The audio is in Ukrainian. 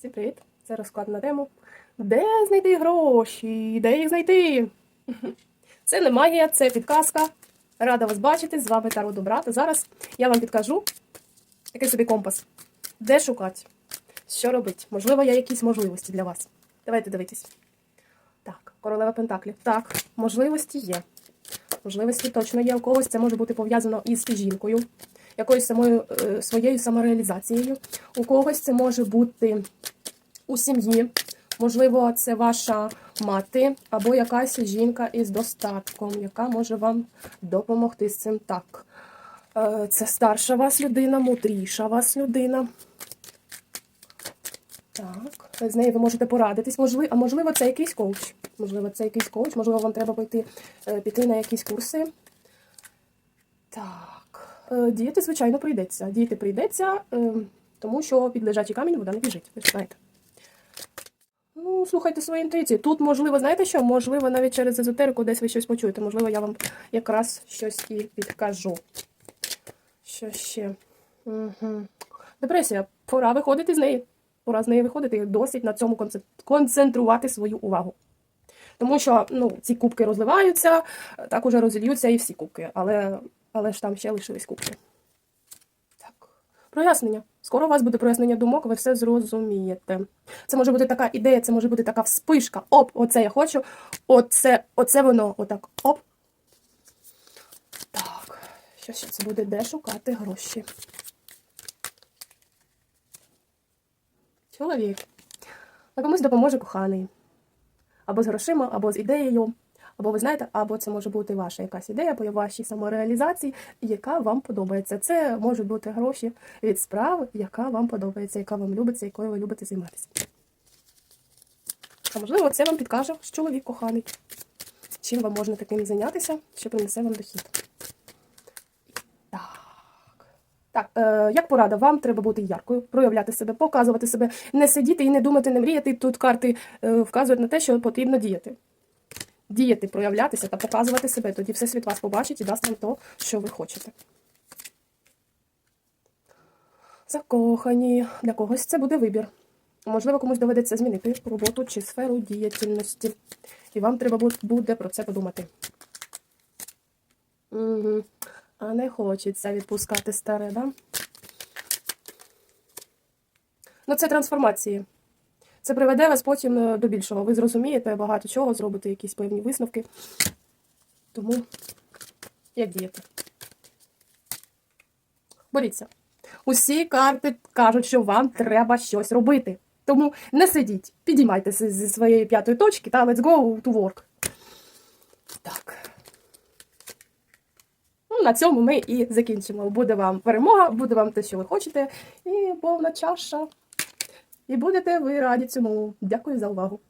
Всім привіт! Це розклад на тему. Де знайти гроші? Де їх знайти? Це не магія, це підказка. Рада вас бачити. З вами Таро Добрата. Зараз я вам підкажу такий собі компас. Де шукати? Що робити? Можливо, є якісь можливості для вас. Давайте дивитись. Так, королева Пентаклів. Так, можливості є. Можливості точно є. У когось це може бути пов'язано із жінкою, якоюсь самою е, своєю самореалізацією. У когось це може бути у сім'ї. Можливо, це ваша мати або якась жінка із достатком, яка може вам допомогти з цим так. Е, Це старша вас людина, мудріша вас людина. Так, з нею ви можете порадитись. Можливо, а можливо, це якийсь коуч. Можливо, це якийсь коуч, можливо, вам треба пойти, е, піти на якісь курси. Так, діяти, звичайно, прийдеться. Діяти прийдеться, е, тому що під лежачий камінь вода не біжить. Ви ж знаєте. Ну, слухайте свої інтуїції. Тут, можливо, знаєте що? Можливо, навіть через езотерику десь ви щось почуєте. Можливо, я вам якраз щось і підкажу. Що ще? Угу. Депресія. Пора виходити з неї. Пора з неї виходити. і Досить на цьому концентрувати свою увагу. Тому що ну, ці кубки розливаються, так уже розільються і всі кубки. Але, але ж там ще лишились кубки. Так. Прояснення. Скоро у вас буде прояснення думок, ви все зрозумієте. Це може бути така ідея, це може бути така вспишка. Оп, оце я хочу. Оце, оце воно. Отак. Оп. Так. Що ще це буде? Де шукати гроші? Чоловік. А комусь допоможе коханий. Або з грошима, або з ідеєю. Або ви знаєте, або це може бути ваша якась ідея по вашій самореалізації, яка вам подобається. Це можуть бути гроші від справи, яка вам подобається, яка вам любиться, якою ви любите займатися. А можливо, це вам підкаже чоловік коханий. Чим вам можна таким зайнятися, що принесе вам дохід. Так. Е, як порада, вам треба бути яркою, проявляти себе, показувати себе, не сидіти і не думати, не мріяти. Тут карти е, вказують на те, що потрібно діяти. Діяти, проявлятися та показувати себе. Тоді все світ вас побачить і дасть вам то, що ви хочете. Закохані. Для когось це буде вибір. Можливо, комусь доведеться змінити роботу чи сферу діяльності. І вам треба буде про це подумати. Угу. А не хочеться відпускати старе, да? Ну, це трансформації. Це приведе вас потім е, до більшого. Ви зрозумієте багато чого, зробите якісь певні висновки. Тому як діяти? Боріться. Усі карти кажуть, що вам треба щось робити. Тому не сидіть, підіймайтеся зі своєї п'ятої точки та let's go to work. Так. Ну, на цьому ми і закінчимо. Буде вам перемога, буде вам те, що ви хочете, і повна чаша. І будете ви раді цьому. Дякую за увагу.